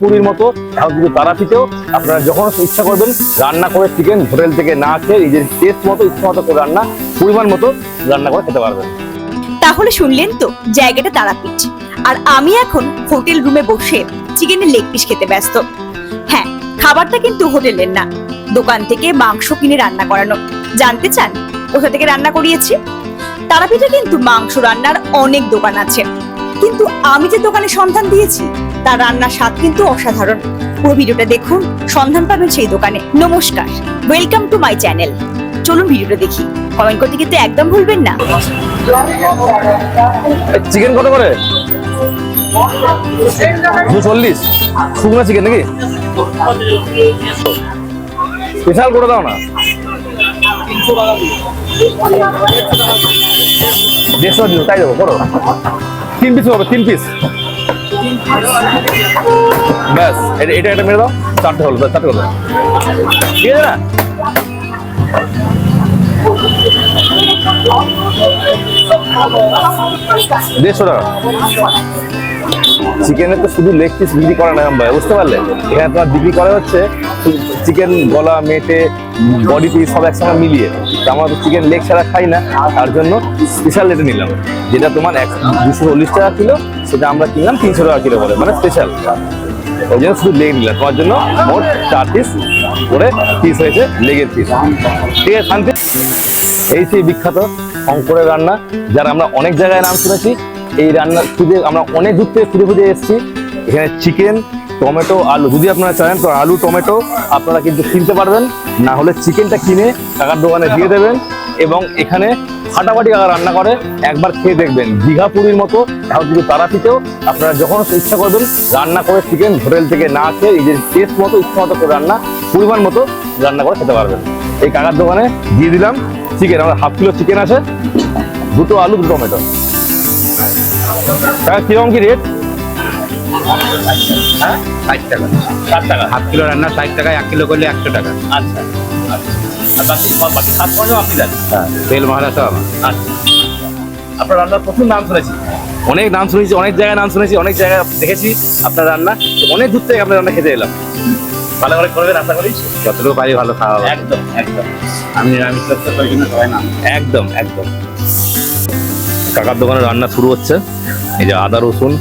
পুরীর মতো এখন তারাপীঠেও আপনারা যখন ইচ্ছা করবেন, রান্না করে চিকেন হোটেল থেকে না খেয়ে নিজের টেস্ট মতো, ইচ্ছা মতো করে রান্না, পরিমাণ মতো রান্না করে খেতে পারবেন। তাহলে শুনলেন তো, জায়গাটা তারাপীঠ। আর আমি এখন হোটেল রুমে বসে চিকেনের লেগ পিস খেতে ব্যস্ত। হ্যাঁ খাবারটা কিন্তু হোটেলের না, দোকান থেকে মাংস কিনে রান্না করানো। জানতে চান কোথা থেকে রান্না করিয়েছি? তারাপীঠে কিন্তু মাংস রান্নার অনেক দোকান আছে। কিন্তু আমি যে দোকানে সন্ধান দিয়েছি তার রান্নার স্বাদ কিন্তু অসাধারণ। পুরো ভিডিওটা দেখুন, সন্ধান পাবেন সেই দোকানে। নমস্কার ওয়েলকাম টু মাই চ্যানেল চলুন ভিডিওটা দেখি। কমেন্ট করতে কিন্তু একদম ভুলবেন না। চিকেন কত করে? চল্লিশ। শুকনো চিকেন নাকি? স্পেশাল করে দাও না। দেড়শো দিন, তাই দেবো, করো। তিন পিস হবে, তিন পিস ব্যাস, এটা এটা মেরে দাও। চারটে হলো চারটে হলো। ঠিক আছে না? দেড়শো টাকা। চিকেনের তো শুধু লেগ পিস বিক্রি করে না বুঝতে পারলে? এখানে তোমার বিক্রি করা হচ্ছে, চিকেন গলা মেটে বডি পিস সব একসঙ্গে মিলিয়ে। আমরা তো চিকেন লেগ ছাড়া খাই না, তার জন্য স্পেশাল রেটে নিলাম। যেটা তোমার এক দুশো চল্লিশ টাকা কিলো, সেটা আমরা কিনলাম তিনশো টাকা কিলো বলে মানে স্পেশাল ওই জন্য শুধু লেগ নিলাম। তোমার জন্য মোট চার পিস করে পিস হয়েছে লেগের পিস ঠিক আছে, শান্তি? এই সেই বিখ্যাত শঙ্করের রান্না, যার আমরা অনেক জায়গায় নাম শুনেছি। এই রান্না খুঁজে আমরা অনেক দূর থেকে খুঁজে খুঁজে এসেছি। এখানে চিকেন টমেটো, আলু। যদি আপনারা চান তো আলু, টমেটো, আপনারা কিন্তু কিনতে পারবেন। না হলে চিকেনটা কিনে কাকার দোকানে দিয়ে দেবেন এবং এখানে ফাটাফাটি কাকা রান্না করে, একবার খেয়ে দেখবেন। দীঘা পুরীর মতো এখন কিন্তু তারাপীঠেও আপনারা যখন ইচ্ছা করবেন, রান্না করে চিকেন হোটেল থেকে না খেয়ে নিজের টেস্ট মতো, ইচ্ছা মতো করে রান্না, পরিমাণ মতো রান্না করে খেতে পারবেন। এই কাকার দোকানে দিয়ে দিলাম চিকেন। আমার হাফ কিলো চিকেন আছে, দুটো আলু, দুটো টমেটো। কাকা, কীরকম কি রেট হ্যাঁ ষাট টাকা। ষাট টাকা? হাফ কিলো রান্না ষাট টাকা এক কিলো করলে একশো টাকা। আচ্ছা আর বাকি বাকি সাত পয়সা আপনি দেন। হ্যাঁ তেল সব আমার। আচ্ছা। আপনার রান্নার প্রথম নাম শুনেছি। অনেক নাম শুনেছি অনেক জায়গায় নাম শুনেছি অনেক জায়গায় দেখেছি আপনার রান্না। অনেক দূর থেকে আপনার রান্না খেতে এলাম। ভালো করে করবেন আশা করি? যতটুকু পারি ভালো খাওয়া একদম একদম। আমি নিরামিষ সবাই নাম। একদম একদম। কাকার দোকানে রান্না শুরু হচ্ছে। এই যে আদা রসুন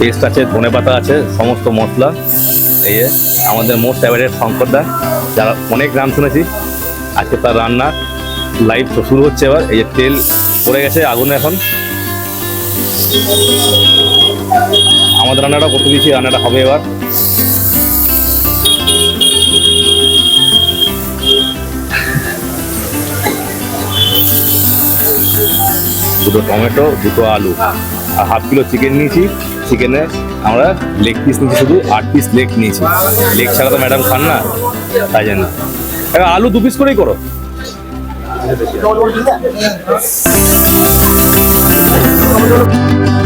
পেস্ট আছে, ধনে পাতা আছে, সমস্ত মশলা। এই আমাদের মোস্ট ফেভারিট শঙ্করদা, যারা অনেক নাম শুনেছি, আজকে তার রান্না লাইভ শুরু হচ্ছে এবার। এই যে তেল পড়ে গেছে আগুনে এখন। আমাদের রান্নাটা কত দিয়েছি রান্নাটা হবে এবার। দুটো টমেটো, দুটো আলু। আর হাফ কিলো চিকেন নিয়েছি। চিকেনে আমরা লেগ পিস নিয়েছি, শুধু আট পিস লেগ নিয়েছি। লেগ ছাড়া তো ম্যাডাম খান না, তাই জন্য। আলু দু পিস করেই করো। Thank প্রায়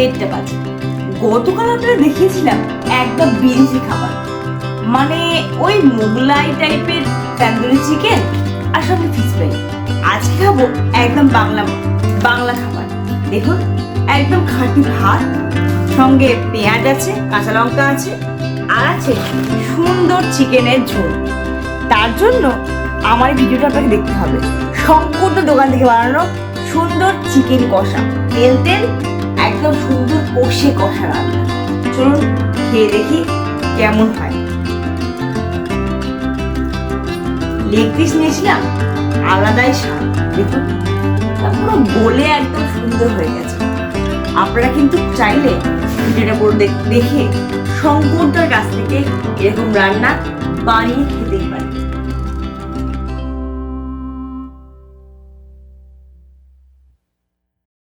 দেড়টা বাজে গতকাল আপনারা দেখিয়েছিলাম একদম বিদেশি খাবার। মানে ওই মোগলাই টাইপের তন্দুরি চিকেন আর সঙ্গে ফিশ ফ্রাই আজকে খাব একদম বাংলা বাংলা খাবার। দেখুন, একদম খাঁটি ভাত, সঙ্গে পেঁয়াজ আছে, কাঁচা লঙ্কা আছে, আর আছে সুন্দর চিকেনের ঝোল। তার জন্য আমার ভিডিওটা আপনাকে দেখতে হবে। সম্পূর্ণ দোকান থেকে বানানো সুন্দর চিকেন কষা। তেল তেল একদম সুন্দর কষে কষা রান্না। চলুন খেয়ে দেখি কেমন হয়। লেগ পিস নিয়েছিলাম, আলাদাই স্বাদ, দেখুন। পুরো গলে একদম সুন্দর হয়ে গেছে। আপনারা কিন্তু চাইলে ভিডিওটা পুরো দেখে শঙ্করটার কাছ থেকে এরকম রান্না বানিয়ে খেতেই পারেন।